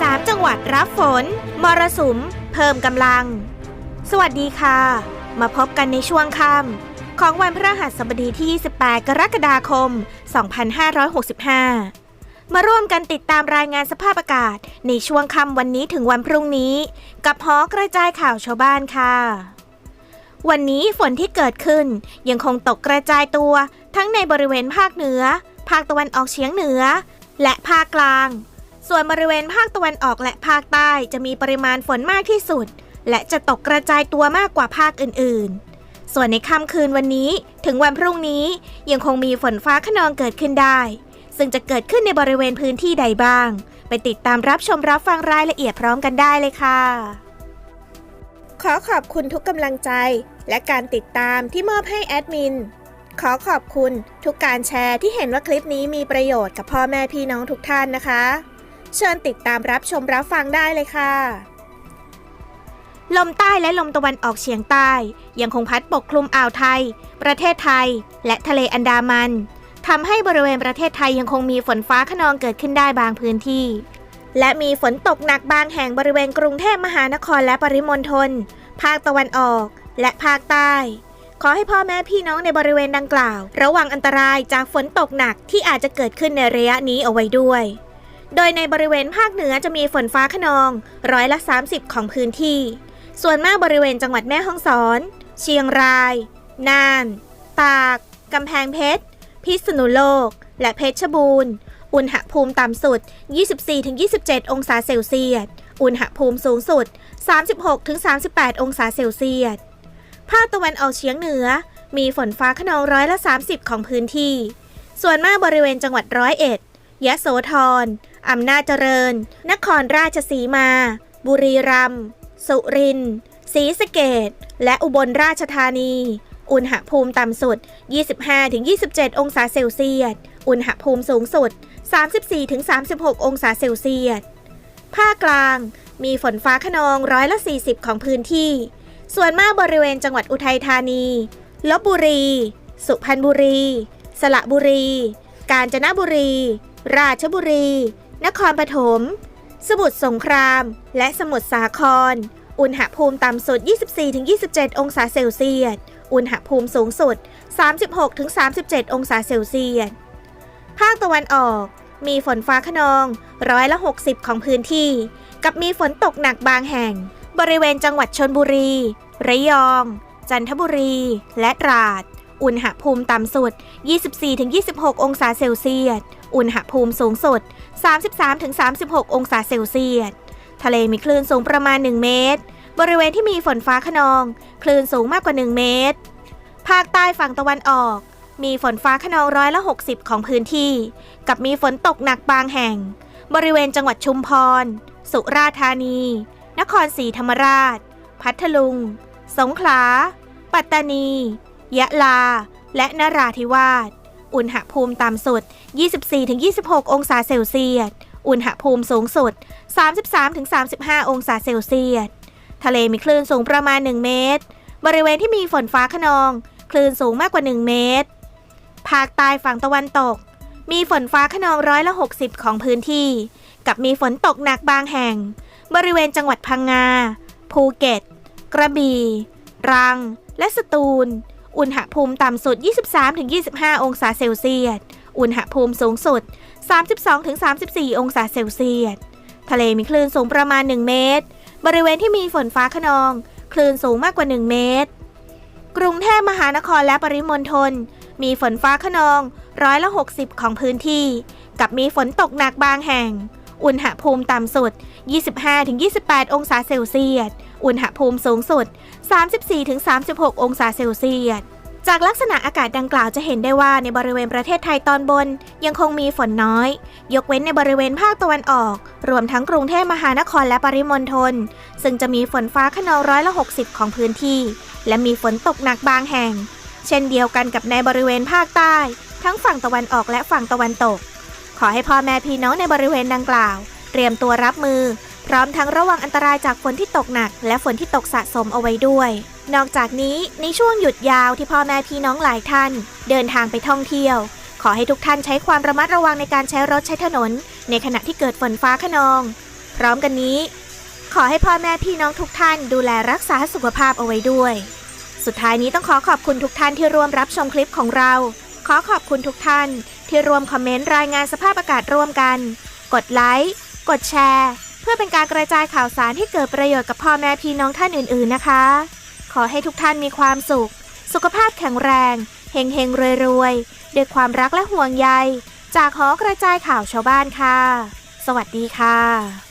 3 จังหวัดรับฝน มรสุม เพิ่มกำลัง สวัสดีค่ะ มาพบกันในช่วงค่ำของวันพฤหัสบดีที่ 28 กรกฎาคม 2565 มาร่วมกันติดตามรายงานสภาพอากาศในช่วงค่ำวันนี้ถึงวันพรุ่งนี้ กับหอกระจายข่าวชาวบ้านค่ะวันนี้ฝนที่เกิดขึ้นยังคงตกกระจายตัว ทั้งในบริเวณภาคเหนือ ภาคตะวันออกเฉียงเหนือ และภาคกลาง ส่วนบริเวณภาคตะวันออกและภาคใต้จะมีปริมาณฝนมากที่สุด และจะตกกระจายตัวมากกว่าภาคอื่นๆ ส่วนในค่ำคืนวันนี้ถึงวันพรุ่งนี้ยังคงมีฝนฟ้าขนองเกิดขึ้นได้ ซึ่งจะเกิดขึ้นในบริเวณพื้นที่ใดบ้าง ไปติดตามรับชมรับฟังรายละเอียดพร้อมกันได้เลยค่ะ ขอขอบคุณทุกกำลังใจ และการติดตามที่มอบให้แอดมินขอขอบคุณทุกการแชร์ที่เห็นว่าคลิปนี้มีประโยชน์กับพ่อแม่พี่น้องทุกท่านนะคะ เชิญติดตามรับชมรับฟังได้เลยค่ะ ลมใต้และลมตะวันออกเฉียงใต้ ยังคงพัดปกคลุมอ่าวไทย ประเทศไทย และทะเลอันดามันทำให้บริเวณประเทศไทยยังคงมีฝนฟ้าขนองเกิดขึ้นได้บางพื้นที่ และมีฝนตกหนักบางแห่งบริเวณกรุงเทพมหานครและปริมณฑลภาคตะวันออก และภาคใต้ขอให้พ่อแม่พี่น้องในบริเวณดังกล่าว ระวังอันตรายจากฝนตกหนักที่อาจจะเกิดขึ้นในระยะนี้เอาไว้ด้วย โดยในบริเวณภาคเหนือจะมีฝนฟ้าขนองร้อยละ 30 ของพื้นที่ ส่วนมากบริเวณจังหวัดแม่ฮ่องสอน เชียงราย น่าน ตาก กำแพงเพชร พิษณุโลก และเพชรบูรณ์ อุณหภูมิต่ำสุด 24-27 องศาเซลเซียส อุณหภูมิสูงสุด 36-38 องศาเซลเซียส ภาคตะวันออกเฉียงเหนือ มีฝนฟ้าขนองร้อยละ 30 ของพื้นที่ ส่วนมากบริเวณจังหวัดร้อยเอ็ด ยะโสธร อำนาจเจริญ นครราชสีมา บุรีรัมย์ สุรินทร์ ศรีสะเกด และอุบลราชธานี อุณหภูมิต่ำสุด 25-27 องศาเซลเซียส อุณหภูมิสูงสุด 34-36 องศาเซลเซียส ภาคกลาง มีฝนฟ้าขนองร้อยละ 40 ของพื้นที่ ส่วนมากบริเวณจังหวัดอุทัยธานี ลบบุรี สุพรรณบุรี สระบุรี กาญจนบุรี ราชบุรี นครปฐม สมุทรสงคราม และสมุทรสาคร อุณหภูมิต่ำสุด 24-27 องศาเซลเซียส อุณหภูมิสูงสุด 36-37 องศาเซลเซียส ภาคตะวันออก มีฝนฟ้าขนองร้อยละ 60 ของพื้นที่ กับมีฝนตกหนักบางแห่ง บริเวณจังหวัดชนบุรี ระยอง จันทบุรี และตราด อุณหภูมิต่ำสุด 24-26 องศาเซลเซียส อุณหภูมิสูงสุด 33-36 องศาเซลเซียส ทะเลมีคลื่นสูงประมาณ 1 เมตร บริเวณที่มีฝนฟ้าขนอง คลื่นสูงมากกว่า 1 เมตร ภาคใต้ฝั่งตะวันออก มีฝนฟ้าขนองร้อยละ 60 ของพื้นที่ กับมีฝนตกหนักบางแห่ง บริเวณจังหวัดชุมพร สุราษฎร์ธานี นครศรีธรรมราช พัทลุง สงขลา ปัตตานี ยะลา และนราธิวาส อุณหภูมิต่ำสุด 24-26 องศาเซลเซียส อุณหภูมิสูงสุด 33-35 องศาเซลเซียส ทะเลมีคลื่นสูงประมาณ 1 เมตร บริเวณที่มีฝนฟ้าขนอง คลื่นสูงมากกว่า 1 เมตร ภาคใต้ฝั่งตะวันตก มีฝนฟ้าขนองร้อยละ 60 ของพื้นที่ กับมีฝนตกหนักบางแห่ง บริเวณจังหวัดพังงา ภูเก็ต กระบี่ รัง และสตูล อุณหภูมิต่ำสุด 23-25 องศาเซลเซียส อุณหภูมิสูงสุด 32-34 องศาเซลเซียส ทะเลมีคลื่นสูงประมาณ 1 เมตร บริเวณที่มีฝนฟ้าขนอง คลื่นสูงมากกว่า 1 เมตร กรุงเทพมหานครและปริมณฑลมีฝนฟ้าขนองร้อยละ 60 ของพื้นที่ กับมีฝนตกหนักบางแห่ง อุณหภูมิต่ำสุด 25-28 องศาเซลเซียส อุณหภูมิสูงสุด 34-36 องศาเซลเซียสจากลักษณะอากาศดังกล่าวจะเห็นได้ว่าในบริเวณประเทศไทยตอนบน ยังคงมีฝนน้อย ยกเว้นในบริเวณภาคตะวันออก รวมทั้งกรุงเทพมหานครและปริมณฑลซึ่งจะมีฝนฟ้าขนองร้อยละ 60 ของพื้นที่ และมีฝนตกหนักบางแห่ง เช่นเดียวกันกับในบริเวณภาคใต้ ทั้งฝั่งตะวันออกและฝั่งตะวันตก ขอให้พ่อแม่พี่น้องในบริเวณดังกล่าว เตรียมตัวรับมือ พร้อมทั้งระวังอันตรายจากฝนที่ตกหนัก และฝนที่ตกสะสมเอาไว้ด้วย นอกจากนี้ในช่วงหยุดยาวที่พ่อแม่พี่น้องหลายท่าน เดินทางไปท่องเที่ยว ขอให้ทุกท่านใช้ความระมัดระวังในการใช้รถใช้ถนน ในขณะที่เกิดฝนฟ้าขนอง พร้อมกันนี้ ขอให้พ่อแม่พี่น้องทุกท่าน ดูแลรักษาสุขภาพเอาไว้ด้วย สุดท้ายนี้ต้องขอขอบคุณทุกท่านที่ร่วมรับชมคลิปของเรา ขอขอบคุณทุกท่าน ที่รวมคอมเมนต์รายงานสภาพอากาศร่วมกัน กดไลค์ กดแชร์ เพื่อเป็นการกระจายข่าวสารที่เกิดประโยชน์กับพ่อแม่พี่น้องท่านอื่นๆนะคะ ขอให้ทุกท่านมีความสุข สุขภาพแข็งแรงเฮงเฮงรวยรวยๆด้วยความรักและห่วงใย จากหอกระจายข่าวชาวบ้านค่ะ สวัสดีค่ะ